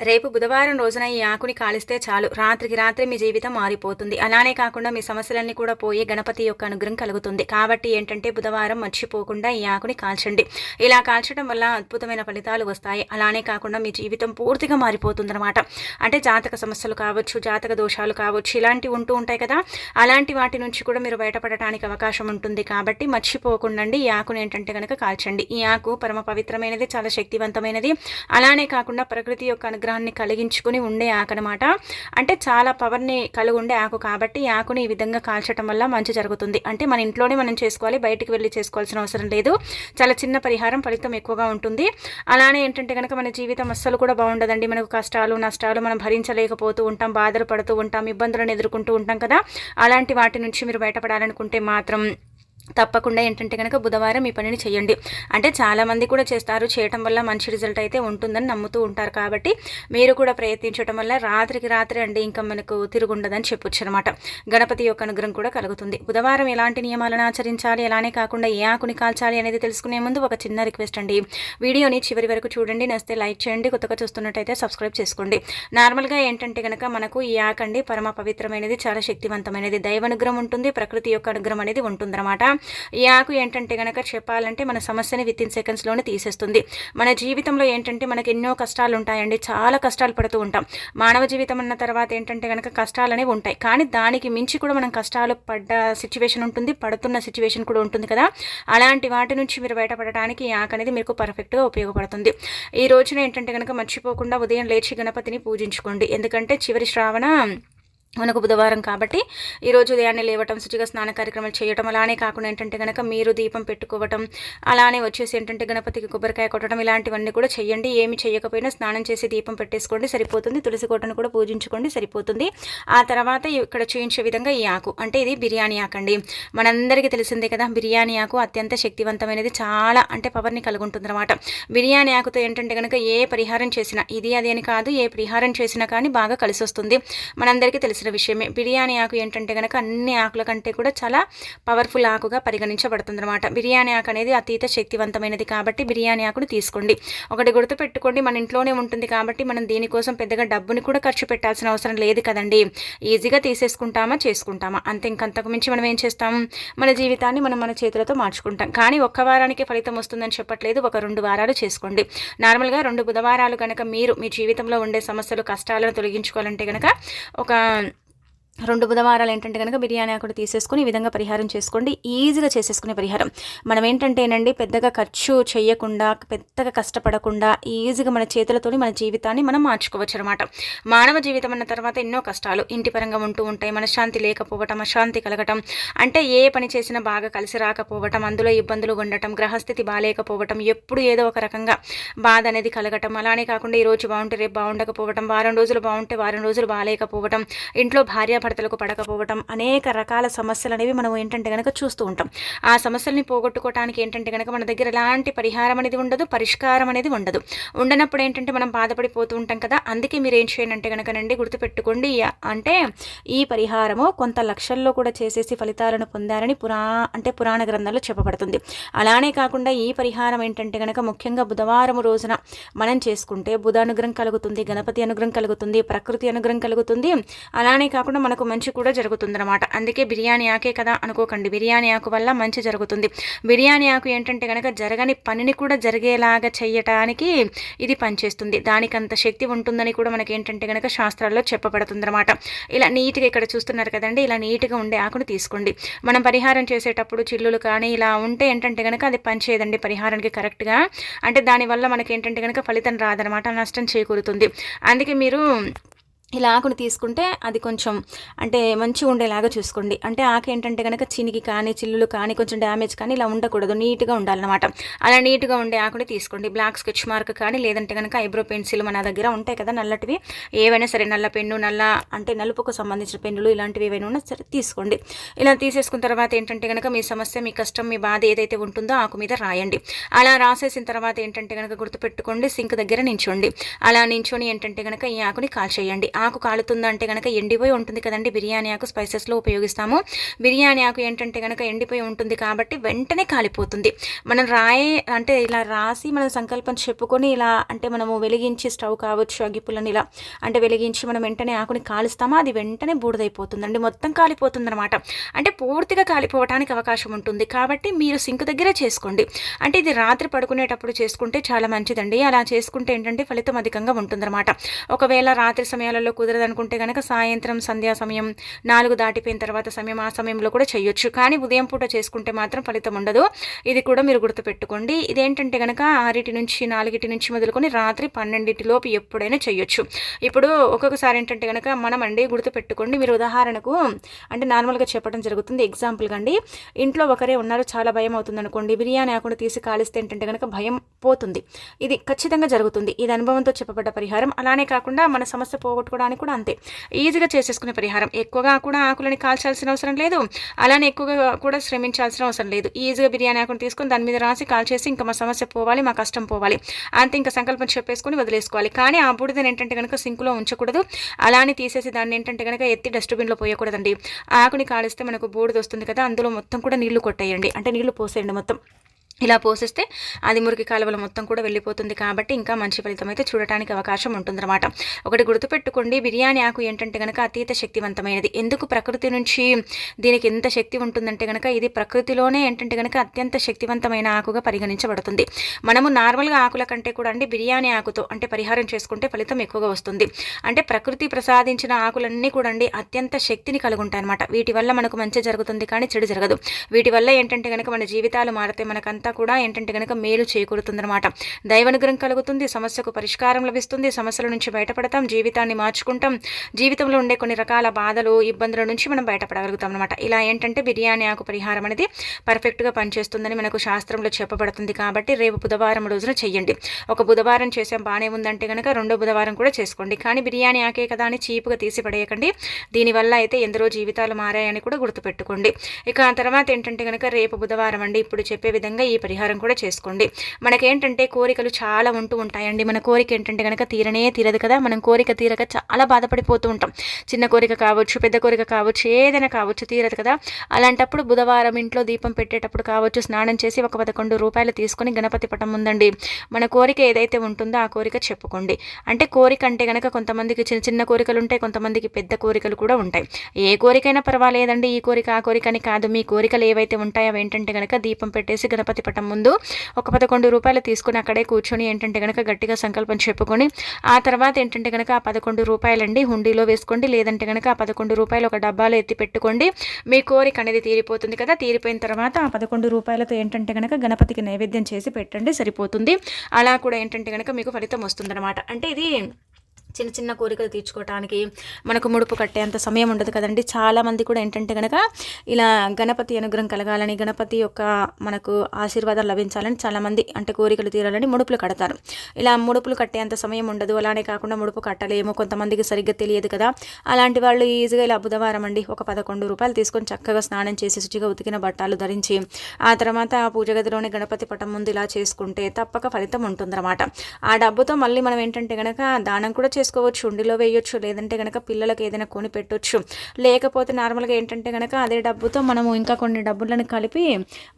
రేపు బుధవారం రోజున ఈ ఆకుని కాలిస్తే చాలు. రాత్రికి రాత్రి మీ జీవితం మారిపోతుంది. అలానే కాకుండా మీ సమస్యలన్నీ కూడా పోయి గణపతి యొక్క అనుగ్రహం కలుగుతుంది. కాబట్టి ఏంటంటే బుధవారం మర్చిపోకుండా ఈ ఆకుని కాల్చండి. ఇలా కాల్చడం వల్ల అద్భుతమైన ఫలితాలు వస్తాయి. అలానే కాకుండా మీ జీవితం పూర్తిగా మారిపోతుందన్నమాట. అంటే జాతక సమస్యలు కావచ్చు జాతక దోషాలు కావచ్చు ఇలాంటివి ఉంటూ ఉంటాయి కదా. అలాంటి వాటి నుంచి కూడా మీరు బయటపడటానికి అవకాశం ఉంటుంది. కాబట్టి మర్చిపోకుండా ఈ ఆకుని ఏంటంటే కనుక కాల్చండి. ఈ ఆకు పరమ పవిత్రమైనది చాలా శక్తివంతమైనది. అలానే కాకుండా ప్రకృతి యొక్క అనుగ్రహం విగ్రహాన్ని కలిగించుకుని ఉండే ఆకు అనమాట అంటే చాలా పవర్ని కలిగి ఉండే ఆకు కాబట్టి ఈ ఆకుని ఈ విధంగా కాల్చడం వల్ల మంచి జరుగుతుంది. అంటే మన ఇంట్లోనే మనం చేసుకోవాలి బయటికి వెళ్ళి చేసుకోవాల్సిన అవసరం లేదు. చాలా చిన్న పరిహారం ఫలితం ఎక్కువగా ఉంటుంది. అలానే ఏంటంటే కనుక మన జీవితం అస్సలు కూడా బాగుండదండి. మనకు కష్టాలు నష్టాలు మనం భరించలేకపోతూ ఉంటాం బాధలు పడుతూ ఉంటాం ఇబ్బందులను ఎదుర్కొంటూ ఉంటాం కదా. అలాంటి వాటి నుంచి మీరు బయటపడాలనుకుంటే మాత్రం తప్పకుండా ఏంటంటే కనుక బుధవారం ఈ పనిని చేయండి. అంటే చాలామంది కూడా చేస్తారు. చేయటం వల్ల మంచి రిజల్ట్ అయితే ఉంటుందని నమ్ముతూ ఉంటారు కాబట్టి మీరు కూడా ప్రయత్నించడం వల్ల రాత్రికి రాత్రి అండి ఇంకా మనకు తిరుగుండదని చెప్పొచ్చు అనమాట గణపతి యొక్క అనుగ్రహం కూడా కలుగుతుంది. బుధవారం ఎలాంటి నియమాలను ఆచరించాలి? అలానే కాకుండా ఏ ఆకుని కాల్చాలి అనేది తెలుసుకునే ముందు ఒక చిన్న రిక్వెస్ట్ అండి. వీడియోని చివరి వరకు చూడండి. నస్తే లైక్ చేయండి. కొత్తగా చూస్తున్నట్టయితే సబ్స్క్రైబ్ చేసుకోండి. నార్మల్గా ఏంటంటే కనుక మనకు ఈ ఆకండి పరమ పవిత్రమైనది చాలా శక్తివంతమైనది. దైవ అనుగ్రహం ఉంటుంది. ప్రకృతి యొక్క అనుగ్రహం అనేది ఉంటుందన్నమాట. ఈ ఆకు ఏంటంటే కనుక చెప్పాలంటే మన సమస్యని విత్ ఇన్ సెకండ్స్లోనే తీసేస్తుంది. మన జీవితంలో ఏంటంటే మనకి ఎన్నో కష్టాలు ఉంటాయండి చాలా కష్టాలు పడుతూ ఉంటాం. మానవ జీవితం అన్న తర్వాత ఏంటంటే కనుక కష్టాలు అనేవి ఉంటాయి. కానీ దానికి మించి కూడా మనం కష్టాలు పడ్డ సిచ్యువేషన్ ఉంటుంది పడుతున్న సిచ్యువేషన్ కూడా ఉంటుంది కదా. అలాంటి వాటి నుంచి మీరు బయటపడటానికి ఈ ఆకు అనేది మీకు పర్ఫెక్ట్గా ఉపయోగపడుతుంది. ఈ రోజున ఏంటంటే కనుక మర్చిపోకుండా ఉదయం లేచి గణపతిని పూజించుకోండి. ఎందుకంటే చివరి శ్రావణ మనకు బుధవారం కాబట్టి ఈరోజు ఉదయాన్నే లేవటం శుచిగా స్నాన కార్యక్రమాలు చేయటం అలానే కాకుండా ఏంటంటే కనుక మీరు దీపం పెట్టుకోవటం అలానే వచ్చేసి ఏంటంటే గణపతికి కొబ్బరికాయ కొట్టడం ఇలాంటివన్నీ కూడా చేయండి ఏమి చేయకపోయినా స్నానం చేసి దీపం పెట్టేసుకోండి సరిపోతుంది. తులసి కోటను కూడా పూజించుకోండి సరిపోతుంది. ఆ తర్వాత ఇక్కడ చూయించే విధంగా ఈ ఆకు అంటే ఇది బిర్యానీ ఆకు అండి మనందరికీ తెలిసిందే కదా బిర్యానీ ఆకు అత్యంత శక్తివంతమైనది చాలా అంటే పవర్ని కలుగుంటుంది అనమాట బిర్యానీ ఆకుతో ఏంటంటే కనుక ఏ పరిహారం చేసినా ఇది అది అని కాదు ఏ పరిహారం చేసినా కానీ బాగా కలిసి వస్తుంది మనందరికీ తెలిసిన తెలిసిన విషయమే. బిర్యానీ ఆకు ఏంటంటే కనుక అన్ని ఆకుల కంటే కూడా చాలా పవర్ఫుల్ ఆకుగా పరిగణించబడుతుంది అనమాట బిర్యానీ ఆకు అనేది అతీత శక్తివంతమైనది కాబట్టి బిర్యానీ ఆకును తీసుకోండి. ఒకటి గుర్తుపెట్టుకోండి మన ఇంట్లోనే ఉంటుంది కాబట్టి మనం దీనికోసం పెద్దగా డబ్బుని కూడా ఖర్చు పెట్టాల్సిన అవసరం లేదు కదండి. ఈజీగా తీసేసుకుంటామా చేసుకుంటామా? అంతే ఇంకంతకు మించి మనం ఏం చేస్తాం? మన జీవితాన్ని మనం మన చేతులతో మార్చుకుంటాం. కానీ ఒక్క వారానికి ఫలితం వస్తుందని చెప్పట్లేదు. ఒక రెండు వారాలు చేసుకోండి. నార్మల్గా రెండు బుధవారాలు కనుక మీరు మీ జీవితంలో ఉండే సమస్యలు కష్టాలను తొలగించుకోవాలంటే కనుక ఒక రెండు బుధవారాలు ఏంటంటే కనుక బిర్యానీ అక్కడ తీసేసుకొని ఈ విధంగా పరిహారం చేసుకోండి. ఈజీగా చేసేసుకునే పరిహారం. మనం ఏంటంటేనండి పెద్దగా ఖర్చు చేయకుండా పెద్దగా కష్టపడకుండా ఈజీగా మన చేతులతోని మన జీవితాన్ని మనం మార్చుకోవచ్చు అనమాట మానవ జీవితం అన్న తర్వాత ఎన్నో కష్టాలు. ఇంటి పరంగా ఉంటూ ఉంటాయి. మనశ్శాంతి లేకపోవటం అశాంతి కలగటం అంటే ఏ పని చేసినా బాగా కలిసి రాకపోవటం అందులో ఇబ్బందులు ఉండటం గ్రహస్థితి బాగాలేకపోవటం ఎప్పుడు ఏదో ఒక రకంగా బాధ అనేది కలగటం. అలానే కాకుండా ఈ రోజు బాగుంటే రేపు బాగుండకపోవటం వారం రోజులు బాగుంటే వారం రోజులు బాగాలేకపోవటం ఇంట్లో భార్య భర్తలకు పడకపోవటం అనేక రకాల సమస్యలు అనేవి మనం ఏంటంటే కనుక చూస్తూ ఉంటాం. ఆ సమస్యల్ని పోగొట్టుకోవడానికి ఏంటంటే కనుక మన దగ్గర ఎలాంటి పరిహారం అనేది ఉండదు పరిష్కారం అనేది ఉండదు. ఉండనప్పుడు ఏంటంటే మనం బాధపడిపోతూ ఉంటాం కదా అందుకే మీరు ఏం చేయండి అంటే కనుకనండి గుర్తుపెట్టుకోండి అంటే ఈ పరిహారము కొంత లక్షల్లో కూడా చేసేసి ఫలితాలను పొందారని పురా అంటే పురాణ గ్రంథాల్లో చెప్పబడుతుంది. అలానే కాకుండా ఈ పరిహారం ఏంటంటే కనుక ముఖ్యంగా బుధవారం రోజున మనం చేసుకుంటే బుధ అనుగ్రహం కలుగుతుంది గణపతి అనుగ్రహం కలుగుతుంది ప్రకృతి అనుగ్రహం కలుగుతుంది. అలానే కాకుండా మనకు మంచి కూడా జరుగుతుందన్నమాట. అందుకే బిర్యానీ ఆకే కదా అనుకోకండి. బిర్యానీ ఆకు వల్ల మంచి జరుగుతుంది. బిర్యానీ ఆకు ఏంటంటే కనుక జరగని పనిని కూడా జరిగేలాగా చేయటానికి ఇది పనిచేస్తుంది. దానికంత శక్తి ఉంటుందని కూడా మనకి ఏంటంటే కనుక శాస్త్రాల్లో చెప్పబడుతుందన్నమాట. ఇలా నీట్గా ఇక్కడ చూస్తున్నారు కదండి. ఇలా నీట్గా ఉండే ఆకును తీసుకోండి. మనం పరిహారం చేసేటప్పుడు చిల్లులు కానీ ఇలా ఉంటే ఏంటంటే కనుక అది పనిచేయదండి పరిహారానికి కరెక్ట్గా. అంటే దానివల్ల మనకి ఏంటంటే కనుక ఫలితం రాదనమాట నష్టం చేకూరుతుంది. అందుకే మీరు ఇలా ఆకును తీసుకుంటే అది కొంచెం అంటే మంచిగా ఉండేలాగా చూసుకోండి. అంటే ఆకు ఏంటంటే కనుక చినికి కానీ చిల్లులు కానీ కొంచెం డ్యామేజ్ కానీ ఇలా ఉండకూడదు. నీట్గా ఉండాలన్నమాట. అలా నీట్గా ఉండే ఆకుని తీసుకోండి. బ్లాక్ స్కెచ్ మార్క్ కానీ లేదంటే కనుక ఐబ్రో పెన్సిల్ మన దగ్గర ఉంటాయి కదా నల్లటివి. ఏవైనా సరే నల్ల పెన్ను నల్ల అంటే నలుపుకు సంబంధించిన పెన్నులు ఇలాంటివి ఏవైనా ఉన్నా సరే తీసుకోండి. ఇలా తీసేసుకున్న తర్వాత ఏంటంటే కనుక మీ సమస్య మీ కష్టం మీ బాధ ఏదైతే ఉంటుందో ఆకు మీద రాయండి. అలా రాసేసిన తర్వాత ఏంటంటే కనుక గుర్తుపెట్టుకోండి. సింక్ దగ్గర నించోండి. అలా నించొని ఏంటంటే కనుక ఈ ఆకుని కాల్చేయండి. ఆకు కాలుతుందంటే కనుక ఎండిపోయి ఉంటుంది కదండి. బిర్యానీ ఆకు స్పైసెస్లో ఉపయోగిస్తాము. బిర్యానీ ఆకు ఏంటంటే కనుక ఎండిపోయి ఉంటుంది కాబట్టి వెంటనే కాలిపోతుంది. మనం రాయి అంటే ఇలా రాసి మనం సంకల్పం చెప్పుకొని ఇలా అంటే మనము వెలిగించి స్టవ్ కావచ్చు అగ్గిపుల్లని ఇలా అంటే వెలిగించి మనం వెంటనే ఆకుని కాలుస్తామో? అది వెంటనే బూడిదైపోతుందండి. మొత్తం కాలిపోతుంది అనమాట అంటే పూర్తిగా కాలిపోవడానికి అవకాశం ఉంటుంది. కాబట్టి మీరు సింక్ దగ్గరే చేసుకోండి. అంటే ఇది రాత్రి పడుకునేటప్పుడు చేసుకుంటే చాలా మంచిదండి. అలా చేసుకుంటే ఏంటంటే ఫలితం అధికంగా ఉంటుందన్నమాట. ఒకవేళ రాత్రి సమయాలలో కుదరదనుకుంటే కనుక సాయంత్రం సంధ్యా సమయం నాలుగు దాటిపోయిన తర్వాత సమయం ఆ సమయంలో కూడా చేయొచ్చు. కానీ ఉదయం పూట చేసుకుంటే మాత్రం ఫలితం ఉండదు. ఇది కూడా మీరు గుర్తుపెట్టుకోండి. ఇదేంటంటే కనుక ఆరిటి నుంచి నాలుగిటి నుంచి మొదలుకొని రాత్రి పన్నెండింటిలోపు ఎప్పుడైనా చేయొచ్చు. ఇప్పుడు ఒక్కొక్కసారి ఏంటంటే కనుక మనం అండి గుర్తుపెట్టుకోండి. మీరు ఉదాహరణకు అంటే నార్మల్గా చెప్పడం జరుగుతుంది. ఎగ్జాంపుల్గా అండి ఇంట్లో ఒకరే ఉన్నారు చాలా భయం అవుతుంది అనుకోండి. బిర్యానీ ఆకుండా తీసి కాలిస్తే ఏంటంటే కనుక భయం పోతుంది. ఇది ఖచ్చితంగా జరుగుతుంది. ఇది అనుభవంతో చెప్పబడ్డ పరిహారం. అలానే కాకుండా మన సమస్య చేసుకోవడానికి కూడా అంతే. ఈజీగా చేసేసుకునే పరిహారం. ఎక్కువగా కూడా ఆకులని కాల్చాల్సిన అవసరం లేదు. అలానే ఎక్కువగా కూడా శ్రమించాల్సిన అవసరం లేదు. ఈజీగా బిర్యానీ ఆకుని తీసుకొని దాని మీద రాసి కాల్ చేసి ఇంకా మా సమస్య పోవాలి మా కష్టం పోవాలి. అంతే ఇంకా సంకల్పం చెప్పేసుకొని వదిలేసుకోవాలి. కానీ ఆ బూడిదని ఏంటంటే కనుక సింకులో ఉంచకూడదు. అలానే తీసేసి దాన్ని ఏంటంటే కనుక ఎత్తి డస్ట్బిన్లో పోయకూడదండి. ఆకుని కాలిస్తే మనకు బూడిద వస్తుంది కదా అందులో మొత్తం కూడా నీళ్ళు కొట్టేయండి. అంటే నీళ్ళు పోసేయండి మొత్తం. ఇలా పోసిస్తే అది మురికి కాలువల మొత్తం కూడా వెళ్ళిపోతుంది కాబట్టి ఇంకా మంచి ఫలితం అయితే చూడటానికి అవకాశం ఉంటుందన్నమాట. ఒకటి గుర్తుపెట్టుకోండి బిర్యానీ ఆకు ఏంటంటే కనుక అతీత శక్తివంతమైనది. ఎందుకు ప్రకృతి నుంచి దీనికి ఎంత శక్తి ఉంటుందంటే కనుక ఇది ప్రకృతిలోనే ఏంటంటే కనుక అత్యంత శక్తివంతమైన ఆకుగా పరిగణించబడుతుంది. మనము నార్మల్గా ఆకుల కంటే కూడా అండి బిర్యానీ ఆకుతో అంటే పరిహారం చేసుకుంటే ఫలితం ఎక్కువగా వస్తుంది. అంటే ప్రకృతి ప్రసాదించిన ఆకులన్నీ కూడా అండి అత్యంత శక్తిని కలిగి ఉంటాయి అనమాట వీటి వల్ల మనకు మంచి జరుగుతుంది కానీ చెడు జరగదు. వీటి వల్ల ఏంటంటే కనుక మన జీవితాలు మారితే మనకంత అంతా కూడా ఏంటంటే కనుక మేలు చేకూరుతుందన్నమాట. దైవానుగ్రహం కలుగుతుంది సమస్యకు పరిష్కారం లభిస్తుంది సమస్యల నుంచి బయటపడతాం జీవితాన్ని మార్చుకుంటాం. జీవితంలో ఉండే కొన్ని రకాల బాధలు ఇబ్బందుల నుంచి మనం బయటపడగలుగుతాం అనమాట ఇలా ఏంటంటే బిర్యానీ ఆకు పరిహారం అనేది పర్ఫెక్ట్గా పనిచేస్తుందని మనకు శాస్త్రంలో చెప్పబడుతుంది కాబట్టి రేపు బుధవారం రోజున చెయ్యండి. ఒక బుధవారం చేసాం బాగానే ఉందంటే కనుక రెండో బుధవారం కూడా చేసుకోండి. కానీ బిర్యానీ ఆకే కదా అని చీపుగా తీసి పడేయకండి. దీనివల్ల అయితే ఎందరో జీవితాలు మారాయని కూడా గుర్తుపెట్టుకోండి. ఇక ఆ తర్వాత ఏంటంటే కనుక రేపు బుధవారం అండి. ఇప్పుడు చెప్పే విధంగా ఈ పరిహారం కూడా చేసుకోండి. మనకేంటంటే కోరికలు చాలా ఉంటూ ఉంటాయండి. మన కోరిక ఏంటంటే కనుక తీరనే తీరదు కదా? మనం కోరిక తీరక చాలా బాధపడిపోతూ ఉంటాం. చిన్న కోరిక కావచ్చు పెద్ద కోరిక కావచ్చు ఏదైనా కావచ్చు తీరదు కదా? అలాంటప్పుడు బుధవారం ఇంట్లో దీపం పెట్టేటప్పుడు కావచ్చు స్నానం చేసి ఒక పదకొండు రూపాయలు తీసుకొని గణపతి పటం ఉందండి. మన కోరిక ఏదైతే ఉంటుందో ఆ కోరిక చెప్పుకోండి. అంటే కోరిక అంటే కనుక కొంతమందికి చిన్న చిన్న కోరికలు ఉంటాయి కొంతమందికి పెద్ద కోరికలు కూడా ఉంటాయి. ఏ కోరికైనా పర్వాలేదండి. ఈ కోరిక ఆ కోరిక అని కాదు. మీ కోరికలు ఏవైతే ఉంటాయో ఏంటంటే కనుక దీపం పెట్టేసి గణపతి పటం ముందు ఒక పదకొండు రూపాయలు తీసుకుని అక్కడే కూర్చొని ఏంటంటే కనుక గట్టిగా సంకల్పం చెప్పుకొని ఆ తర్వాత ఏంటంటే కనుక ఆ పదకొండు రూపాయలండి హుండీలో వేసుకోండి లేదంటే కనుక ఆ పదకొండు రూపాయలు ఒక డబ్బాలో ఎత్తి పెట్టుకోండి. మీ కోరిక అనేది తీరిపోతుంది కదా తీరిపోయిన తర్వాత ఆ పదకొండు రూపాయలతో ఏంటంటే కనుక గణపతికి నైవేద్యం చేసి పెట్టండి సరిపోతుంది. అలా కూడా ఏంటంటే కనుక మీకు ఫలితం వస్తుందన్నమాట. అంటే ఇది చిన్న చిన్న కోరికలు తీర్చుకోవడానికి మనకు ముడుపు కట్టేంత సమయం ఉండదు కదండి. చాలామంది కూడా ఏంటంటే కనుక ఇలా గణపతి అనుగ్రహం కలగాలని గణపతి యొక్క మనకు ఆశీర్వాదాలు లభించాలని చాలామంది అంటే కోరికలు తీరాలని ముడుపులు కడతారు. ఇలా ముడుపులు కట్టేంత సమయం ఉండదు. అలానే కాకుండా ముడుపు కట్టలేము. కొంతమందికి సరిగ్గా తెలియదు కదా. అలాంటి వాళ్ళు ఈజీగా ఇలా బుధవారం అండి ఒక పదకొండు రూపాయలు తీసుకొని చక్కగా స్నానం చేసి శుచిగా ఉతికిన బట్టాలు ధరించి ఆ తర్వాత ఆ పూజ గదిలోని గణపతి పటం ముందు ఇలా చేసుకుంటే తప్పక ఫలితం ఉంటుందన్నమాట. ఆ డబ్బుతో మళ్ళీ మనం ఏంటంటే కనుక దానం కూడా చేసుకోవచ్చు ఉండిలో వేయొచ్చు లేదంటే కనుక పిల్లలకు ఏదైనా కొని పెట్టొచ్చు. లేకపోతే నార్మల్గా ఏంటంటే కనుక అదే డబ్బుతో మనము ఇంకా కొన్ని డబ్బులను కలిపి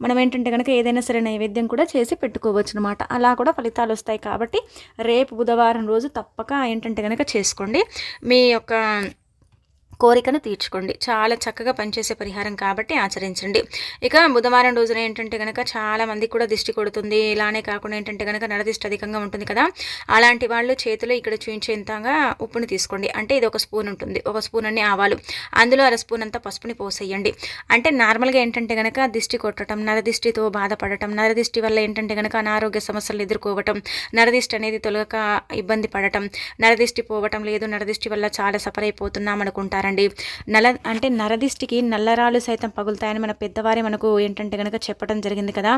మనం ఏంటంటే కనుక ఏదైనా సరే నైవేద్యం కూడా చేసి పెట్టుకోవచ్చు అనమాట అలా కూడా ఫలితాలు వస్తాయి కాబట్టి రేపు బుధవారం రోజు తప్పక ఏంటంటే కనుక చేసుకోండి. మీ యొక్క కోరికను తీర్చుకోండి. చాలా చక్కగా పనిచేసే పరిహారం కాబట్టి ఆచరించండి. ఇక బుధవారం రోజున ఏంటంటే కనుక చాలా మందికి కూడా దిష్టి కొడుతుంది. ఇలానే కాకుండా ఏంటంటే కనుక నడదిష్టి అధికంగా ఉంటుంది కదా. అలాంటి వాళ్ళు చేతిలో ఇక్కడ చూపించేంతగా ఉప్పుని తీసుకోండి. అంటే ఇది ఒక స్పూన్ ఉంటుంది. ఒక స్పూన్ అన్ని ఆవాలు. అందులో అర స్పూన్ అంతా పసుపుని పోసేయండి. అంటే నార్మల్గా ఏంటంటే కనుక దిష్టి కొట్టడం నరదిష్టితో బాధపడటం నరదిష్టి వల్ల ఏంటంటే కనుక అనారోగ్య సమస్యలు ఎదుర్కోవటం నరదిష్టి అనేది తొలగక ఇబ్బంది పడటం నరదిష్టి పోవటం లేదు. నరదిష్టి వల్ల చాలా సఫర్ అయిపోతున్నాం అనుకుంటారని ఉంటారండి నల అంటే నరదిష్టికి నల్లరాలు సైతం పగులుతాయని మన పెద్దవారి మనకు ఏంటంటే కనుక చెప్పడం జరిగింది కదా.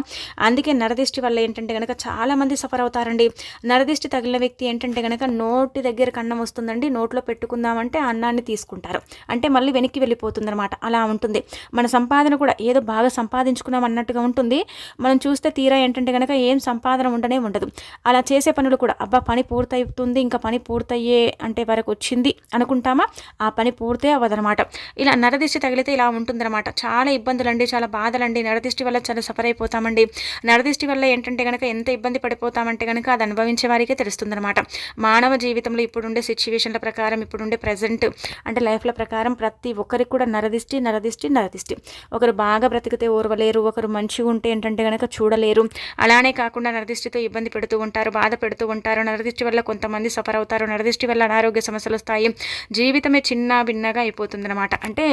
అందుకే నరదిష్టి వల్ల ఏంటంటే కనుక చాలామంది సఫర్ అవుతారండి. నరదిష్టి తగిలిన వ్యక్తి ఏంటంటే కనుక నోటి దగ్గర కన్నం వస్తుందండి. నోట్లో పెట్టుకుందామంటే అన్నాన్ని తీసుకుంటారు. అంటే మళ్ళీ వెనక్కి వెళ్ళిపోతుందనమాట అలా ఉంటుంది. మన సంపాదన కూడా ఏదో బాగా సంపాదించుకున్నాం అన్నట్టుగా ఉంటుంది. మనం చూస్తే తీరా ఏంటంటే కనుక ఏం సంపాదన ఉండనే ఉండదు. అలా చేసే పనులు కూడా అబ్బా పని పూర్తవుతుంది ఇంకా పని పూర్తయ్యే అంటే వరకు వచ్చింది అనుకుంటామా? ఆ పని పూర్తి అవ్వదనమాట ఇలా నరదిష్టి తగిలితే ఇలా ఉంటుందన్నమాట. చాలా ఇబ్బందులండి చాలా బాధలండి. నరదిష్టి వల్ల చాలా సఫర్ అయిపోతామండి. నరదిష్టి వల్ల ఏంటంటే కనుక ఎంత ఇబ్బంది పడిపోతామంటే కనుక అది అనుభవించే వారికే తెలుస్తుందన్నమాట. మానవ జీవితంలో ఇప్పుడుండే సిచ్యువేషన్ల ప్రకారం ఇప్పుడుండే ప్రజెంట్ అంటే లైఫ్ల ప్రకారం ప్రతి ఒక్కరికి కూడా నరదిష్టి నరదిష్టి నరదిష్టి. ఒకరు బాగా బ్రతికితే ఓర్వలేరు ఒకరు మంచిగా ఉంటే ఏంటంటే కనుక చూడలేరు. అలానే కాకుండా నరదిష్టితో ఇబ్బంది పెడుతూ ఉంటారు బాధ పెడుతూ ఉంటారు. నరదిష్టి వల్ల కొంతమంది సఫర్ అవుతారు. నరదిష్టి వల్ల అనారోగ్య సమస్యలు వస్తాయి. జీవితమే చిన్న భిన్నగా అయిపోతుందన్నమాట. అంటే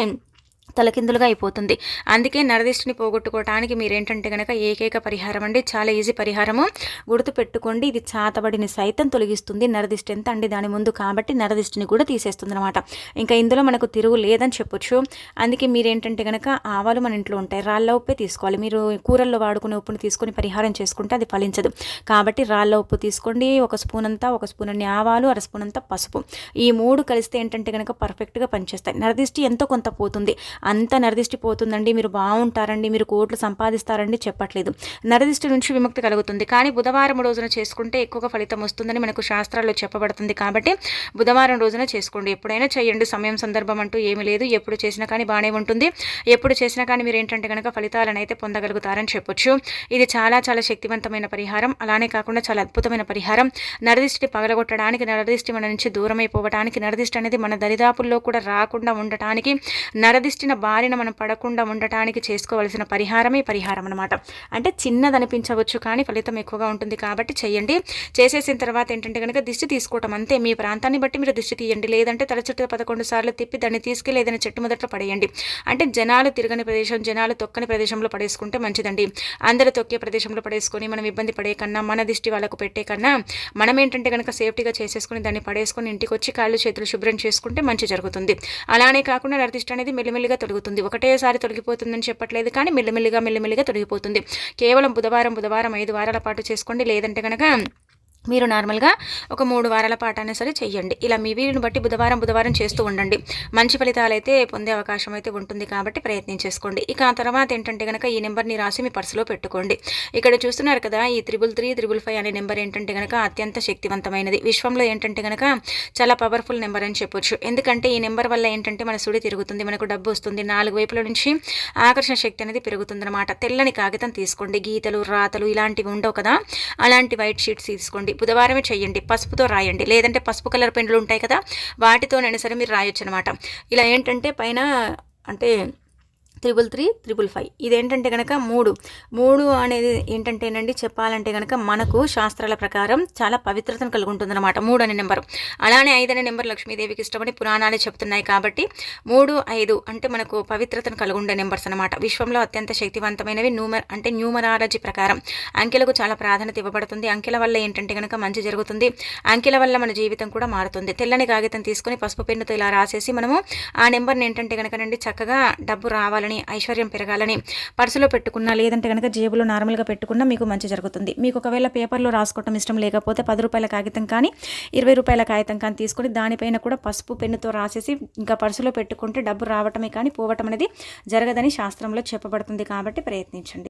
తలకిందులుగా అయిపోతుంది. అందుకే నరదిష్టిని పోగొట్టుకోవడానికి మీరేంటంటే కనుక ఏకైక పరిహారం అండి. చాలా ఈజీ పరిహారము. గుర్తు పెట్టుకోండి ఇది చాతబడిని సైతం తొలగిస్తుంది. నరదిష్టి ఎంత అండి దాని ముందు కాబట్టి నరదిష్టిని కూడా తీసేస్తుంది అనమాట ఇంకా ఇందులో మనకు తిరుగు లేదని చెప్పొచ్చు. అందుకే మీరేంటంటే కనుక ఆవాలు మన ఇంట్లో ఉంటాయి. రాళ్ళ ఉప్పే తీసుకోవాలి. మీరు కూరల్లో వాడుకునే ఉప్పుని తీసుకొని పరిహారం చేసుకుంటే అది ఫలించదు. కాబట్టి రాళ్ళ ఉప్పు తీసుకోండి. ఒక స్పూన్ అంతా ఒక స్పూన్ అన్ని ఆవాలు అర స్పూన్ అంతా పసుపు. ఈ మూడు కలిస్తే ఏంటంటే కనుక పర్ఫెక్ట్గా పనిచేస్తాయి. నరదిష్టి ఎంతో కొంత పోతుంది. అంత నరదిష్టి పోతుందండి మీరు బాగుంటారండి మీరు కోట్లు సంపాదిస్తారండి చెప్పట్లేదు. నరదిష్టి నుంచి విముక్తి కలుగుతుంది. కానీ బుధవారం రోజున చేసుకుంటే ఎక్కువగా ఫలితం వస్తుందని మనకు శాస్త్రాల్లో చెప్పబడుతుంది కాబట్టి బుధవారం రోజున చేసుకోండి. ఎప్పుడైనా చేయండి. సమయం సందర్భం అంటూ ఏమీ లేదు. ఎప్పుడు చేసినా కానీ బాగానే ఉంటుంది. ఎప్పుడు చేసినా కానీ మీరు ఏంటంటే కనుక ఫలితాలను అయితే పొందగలుగుతారని చెప్పొచ్చు. ఇది చాలా చాలా శక్తివంతమైన పరిహారం. అలానే కాకుండా చాలా అద్భుతమైన పరిహారం. నరదిష్టి పగలగొట్టడానికి నరదిష్టి మన నుంచి దూరం అయిపోవడానికి నరదిష్టి అనేది మన దరిదాపుల్లో కూడా రాకుండా ఉండటానికి నరదిష్టి నరదిష్టిన బారిన మనం పడకుండా ఉండటానికి చేసుకోవలసిన పరిహారమే పరిహారం అనమాట అంటే చిన్నది అనిపించవచ్చు కానీ ఫలితం ఎక్కువగా ఉంటుంది కాబట్టి చేయండి. చేసేసిన తర్వాత ఏంటంటే కనుక దిష్టి తీసుకోవటం అంతే. మీ ప్రాంతాన్ని బట్టి మీరు దిష్టి తీయండి. లేదంటే తల చుట్టూ పదకొండు సార్లు తిప్పి దాన్ని తీసుకెళ్ళి ఏదైనా చెట్టు మొదట్లో పడేయండి. అంటే జనాలు తిరగని ప్రదేశం జనాలు తొక్కని ప్రదేశంలో పడేసుకుంటే మంచిదండి. అందరూ తొక్కే ప్రదేశంలో పడేసుకొని మనం ఇబ్బంది పడే కన్నా మన దిష్టి వాళ్ళకు పెట్టే కన్నా మనం ఏంటంటే కనుక సేఫ్టీగా చేసేసుకుని దాన్ని పడేసుకొని ఇంటికి వచ్చి కాళ్ళు చేతులు శుభ్రం చేసుకుంటే మంచి జరుగుతుంది. అలానే కాకుండా నరదిష్టి అనేది మెల్లిమెల్లిగా తొలుగుతుంది. ఒకటేసారి తొలగిపోతుందని చెప్పట్లేదు కానీ మెల్లిమెల్లిగా మెల్లిమెల్లిగా తొలగిపోతుంది. కేవలం బుధవారం బుధవారం ఐదు వారాల పాటు చేసుకోండి. లేదంటే కనుక మీరు నార్మల్గా ఒక మూడు వారాల పాటు అయినా సరే చెయ్యండి. ఇలా మీ వీలుని బట్టి బుధవారం బుధవారం చేస్తూ ఉండండి. మంచి ఫలితాలు అయితే పొందే అవకాశం అయితే ఉంటుంది కాబట్టి ప్రయత్నం చేసుకోండి. ఇక ఆ తర్వాత ఏంటంటే కనుక ఈ నెంబర్ని రాసి మీ పర్సులో పెట్టుకోండి. ఇక్కడ చూస్తున్నారు కదా ఈ త్రిబుల్ త్రీ త్రిబుల్ ఫైవ్ అనే నెంబర్ ఏంటంటే కనుక అత్యంత శక్తివంతమైనది. విశ్వంలో ఏంటంటే కనుక చాలా పవర్ఫుల్ నెంబర్ అని చెప్పొచ్చు. ఎందుకంటే ఈ నెంబర్ వల్ల ఏంటంటే మన సుడి తిరుగుతుంది మనకు డబ్బు వస్తుంది. నాలుగు వైపుల నుంచి ఆకర్షణ శక్తి అనేది పెరుగుతుందన్నమాట. తెల్లని కాగితం తీసుకోండి. గీతలు రాతలు ఇలాంటివి ఉండవు కదా. అలాంటి వైట్ షీట్స్ తీసుకోండి. బుధవారమే చేయండి. పసుపుతో రాయండి. లేదంటే పసుపు కలర్ పెన్నులు ఉంటాయి కదా వాటితోనైనా సరే మీరు రాయొచ్చు అనమాట ఇలా ఏంటంటే పైన అంటే త్రిబుల్ త్రీ త్రిబుల్ ఫైవ్. ఇదేంటంటే కనుక మూడు. మూడు అనేది ఏంటంటేనండి చెప్పాలంటే కనుక మనకు శాస్త్రాల ప్రకారం చాలా పవిత్రతను కలిగి ఉంటుందన్నమాట మూడు అనే నెంబర్. అలానే ఐదు అనే నెంబర్ లక్ష్మీదేవికి ఇష్టమని పురాణాలే చెప్తున్నాయి కాబట్టి మూడు ఐదు అంటే మనకు పవిత్రతను కలిగి ఉండే నెంబర్స్ అనమాట విశ్వంలో అత్యంత శక్తివంతమైనవి న్యూమర్ అంటే న్యూమరాలజీ ప్రకారం. అంకెలకు చాలా ప్రాధాన్యత ఇవ్వబడుతుంది. అంకెల వల్ల ఏంటంటే కనుక మంచి జరుగుతుంది. అంకెల వల్ల మన జీవితం కూడా మారుతుంది. తెల్లని కాగితం తీసుకొని పసుపు పెన్నుతో ఇలా రాసేసి మనము ఆ నెంబర్ని ఏంటంటే కనుక చక్కగా డబ్బు రావాలని పెరగాలని ఐశ్వర్యం పెరగాలని పర్సులో పెట్టుకున్నా లేదంటే కనుక జేబులో నార్మల్గా పెట్టుకున్నా మీకు మంచి జరుగుతుంది. మీకు ఒకవేళ పేపర్లో రాసుకోవటం ఇష్టం లేకపోతే పది రూపాయల కాగితం కానీ ఇరవై రూపాయల కాగితం కానీ తీసుకొని దానిపైన కూడా పసుపు పెన్నుతో రాసేసి ఇంకా పర్సులో పెట్టుకుంటే డబ్బు రావటమే కానీ పోవటం అనేది జరగదని శాస్త్రంలో చెప్పబడుతుంది కాబట్టి ప్రయత్నించండి.